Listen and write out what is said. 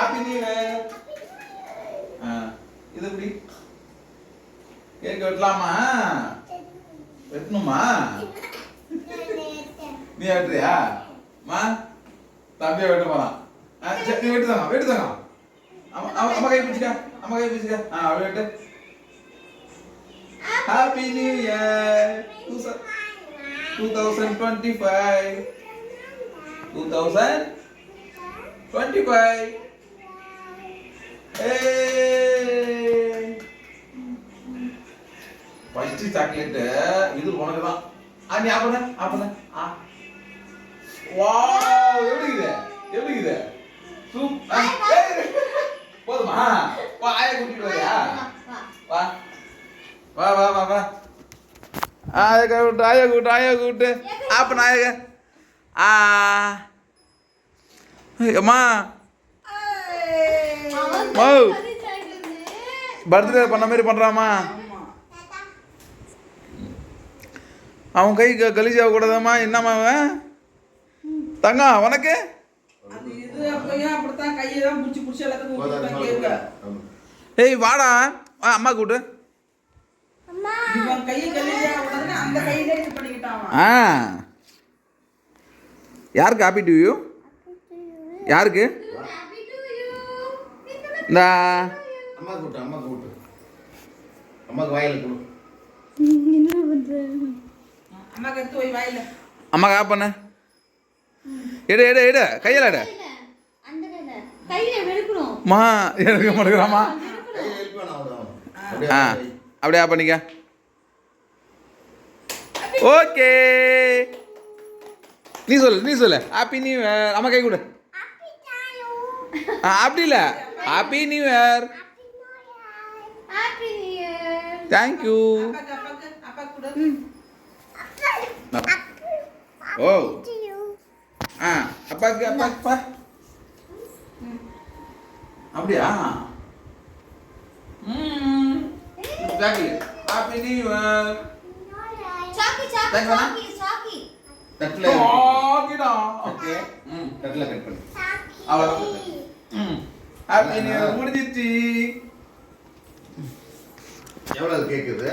Happy new year இது எப்படி? Cake வெட்டலாமா? வெட்டணுமா? நீ வெட்டுறியா? மா தம்பியை வெட்ட போறான். நீ வெட்டுதாங்க வெட்டுதாங்க அம்மா அம்மா கை பிடிச்சிக்கா அம்மா கை பிடிச்சிக்கா. ஆ அவள் வெட்டு. Happy new year two thousand twenty five two thousand twenty five first chocolate இது உனக்கு தான்? ஆப்பன ஆப்பன ஆ. வாவ் எப்படி இது எப்படி இது போதுமா? வா ஆயா கூட்டிட்டு வரியா வா வா வா. வா. வா ஆயா கூட்டு ஆயா கூட்டு ஆயா ஆ. அம்மா. ஓ பர்த்டே பண்ண மாதிரி பண்றாமா அவன் கை க- கலிஜ் ஆகக்கூடாதாம்மா என்னம்மா அவன்? தங்கம் உனக்கு? ஏய் வாடா. அம்மா கூட்டு. ஆ. யாருக்கு ஹாப்பி டு யூ யாருக்கு? இந்த. அம்மா கூட்டு அம்மா கூட்டு அம்மாக்கு வாயில கொடு. அம்மாக்கு எடுத்து போய் வாயில அம்மா கா பண்ண. எடு எடு எடு. கையில் எடு. மா எனக்கு மாட்டேங்கிறாமா ஆ அப்படியே அப்படியே பண்ணிக்க. ஓகே. நீ சொல்லு நீ சொல்லு. ஹாப்பி நியூ இயர் அம்மா கை கொடு. ஆ அப்படி இல்லை. Happy new year happy new year thank you அப்பாக்கு அப்பாக்கு அப்பாக்கு கொடு ஓ ஆ அப்பாக்கு அப்பாக்கு பா அப்படியா? ம் சாக்லேட் ஹாப்பி நியூ இயர் சாக்கி சாக்கி. சாக்கி சாக்கி. தட்டுல சாக்கிடா. ஓகே. ம் தட்டுல கட் பண்ணு. அவ்வளோதான் ம். ஹாப்பி நியூ இயர் முடிஞ்சிருச்சு எவ்வளவு கேக்குது?